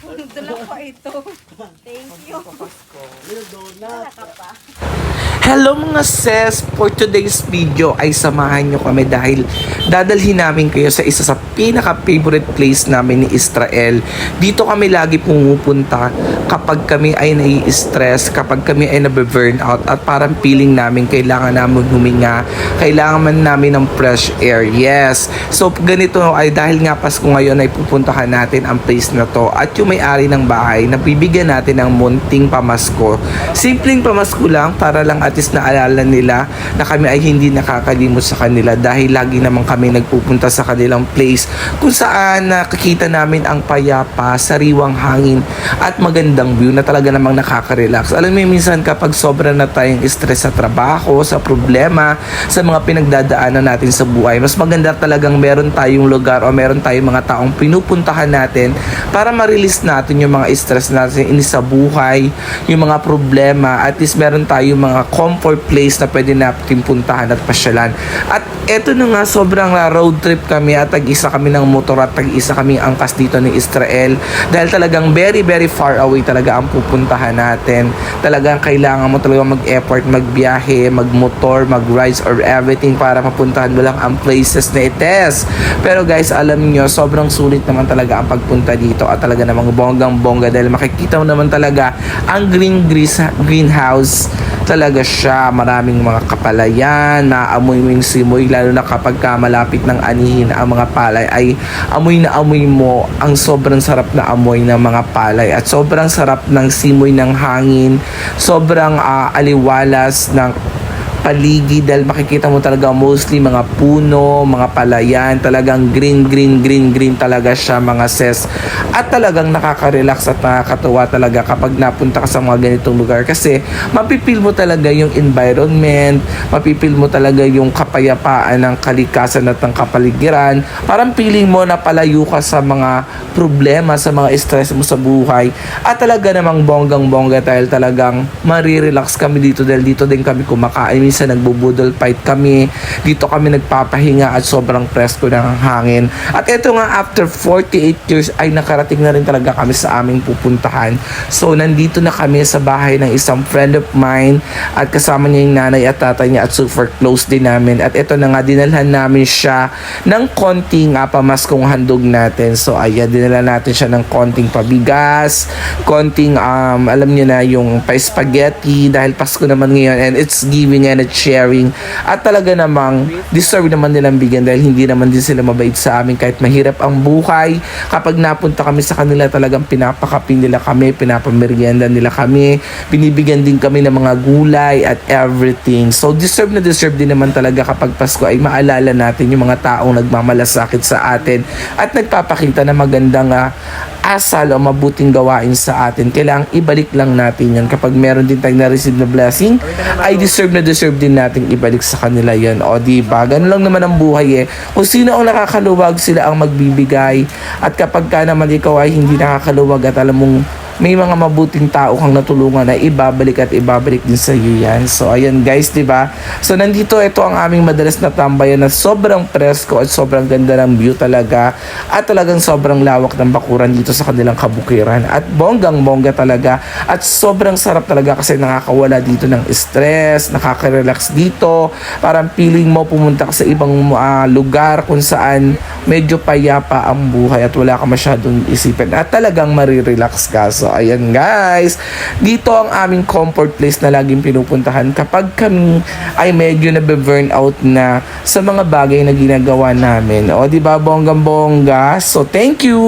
Dala ko ito. Thank you. Little donut. Wala ka pa. Hello mga sis! For today's video ay samahan nyo kami dahil dadalhin namin kayo sa isa sa pinaka-favorite place namin ni Israel. Dito kami lagi pumupunta kapag kami ay nai-stress, kapag kami ay nabe-burn out at parang feeling namin kailangan namin huminga, kailangan man namin ng fresh air. Yes! So ganito ay dahil nga Pasko ngayon ay pupuntahan natin ang place na to at yung may-ari ng bahay, nabibigyan natin ng munting pamasko. Simpleng pamasko lang para lang at least naalala nila na kami ay hindi nakakalimot sa kanila dahil lagi naman kami nagpupunta sa kanilang place kung saan nakikita namin ang payapa, sariwang hangin at magandang view na talaga namang nakaka-relax. Alam mo minsan kapag sobra na tayong stress sa trabaho, sa problema, sa mga pinagdadaanan natin sa buhay, mas maganda talagang meron tayong lugar o meron tayong mga taong pinupuntahan natin para ma-release natin yung mga stress natin sa buhay, yung mga problema, at least meron tayong mga comfort place na pwede natin puntahan at pasyalan. At eto na nga, sobrang road trip kami at tag-isa kami ng motor at tag-isa kami angkas dito ni Israel dahil talagang very very far away talaga ang pupuntahan natin. Talagang kailangan mo talaga mag-effort, magbiyahe, magmotor, mag-rides or everything para mapuntahan mo lang ang places na ites. Pero guys, alam niyo sobrang sulit naman talaga ang pagpunta dito at talaga namang bonggang bongga dahil makikita mo naman talaga ang green grease, greenhouse talaga siya. Maraming mga kapalayan, naamoy mo yung simoy, lalo na kapag ka malapit ng anihin ang mga palay, ay amoy na amoy mo ang sobrang sarap na amoy ng mga palay at sobrang sarap ng simoy ng hangin, sobrang ah, aliwalas ng paligid dahil makikita mo talaga mostly mga puno, mga palayan, talagang green, green, green, green talaga siya mga ses. At talagang nakaka-relax at nakakatuwa talaga kapag napunta ka sa mga ganitong lugar kasi mapipil mo talaga yung environment, mapipil mo talaga yung kapayapaan ng kalikasan at ng kapaligiran. Parang feeling mo na palayo ka sa mga problema, sa mga stress mo sa buhay. At talaga namang bonggang-bongga dahil talagang marirelax kami dito dahil dito din kami kumakain minsan nagbubudol fight kami. Dito kami nagpapahinga at sobrang presko ng hangin. At ito nga, after 48 years ay nakarating na rin talaga kami sa aming pupuntahan. So, nandito na kami sa bahay ng isang friend of mine at kasama niya yung nanay at tatay niya at super close din namin. At ito na nga, dinalhan namin siya ng konting uh, pamaskong handog natin. So, ayan, dinala natin siya ng konting pabigas, konting, um, alam niyo na, yung pa-spaghetti dahil Pasko naman ngayon and it's giving and at sharing. At talaga namang deserve naman nilang bigyan dahil hindi naman din sila mabait sa amin kahit mahirap ang buhay. Kapag napunta kami sa kanila talagang pinapakapin nila kami pinapamerienda nila kami binibigyan din kami ng mga gulay at everything. So deserve na deserve din naman talaga kapag Pasko ay maalala natin yung mga taong nagmamalasakit sa atin at nagpapakita na magandang ah, asal o mabuting gawain sa atin, kailangang ibalik lang natin yan. Kapag meron din tayong na-receive na blessing, ay deserve na deserve din natin ibalik sa kanila yan. O di ba? Ganun lang naman ang buhay eh. Kung sino ang nakakaluwag, sila ang magbibigay. At kapag ka naman ikaw ay hindi nakakaluwag at alam mong may mga mabuting tao kang natulungan na ibabalik at ibabalik din sa iyo yan. So ayan guys, 'di ba? So nandito ito ang aming madalas na tambayan na sobrang presko at sobrang ganda ng view talaga at talagang sobrang lawak ng bakuran dito sa kanilang kabukiran at bonggang-bongga talaga at sobrang sarap talaga kasi nakakawala dito ng stress, nakaka-relax dito. Parang feeling mo pumunta ka sa ibang ah, lugar kung saan medyo payapa ang buhay at wala ka masyadong isipin at talagang marirelax ka. So ayan guys, dito ang aming comfort place na laging pinupuntahan kapag kami ay medyo nabe-burn out na sa mga bagay na ginagawa namin. O di ba bonggang-bongga? So thank you!